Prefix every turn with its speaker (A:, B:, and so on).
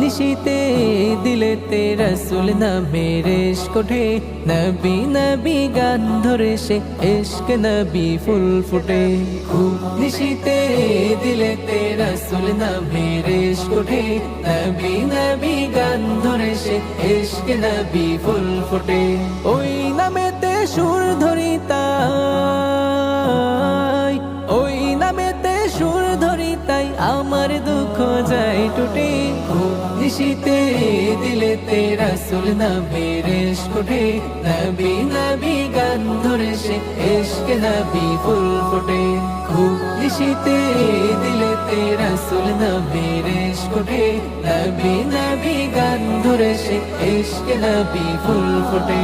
A: নিশিতে দিলেতে রসুল নামে রেশ কোঠে নবী নবী গান ধরে সে ইশক নবী ফুল ফুটে খুব নিশিতে দিলে দিলেতে রসুল নামে রেশ কোঠে নবী নবী গান ধরে সে ইশক নবী ফুল ফুটে ওই নামেতে সুর ধরি তাই ওই নামেতে সুর ধরি তাই আমার দুঃখ যায় টুটে খুব নিশিতে দিলেতে রাসুল নবীর কোঠে নবী নবী গান ধরে সে ইশক নবী ফুল ফুটে খুব নিশিতে দিলেতে রাসুল নবীর কোঠে নবী নবী গান ধরে সে ইশক নবী ফুল ফুটে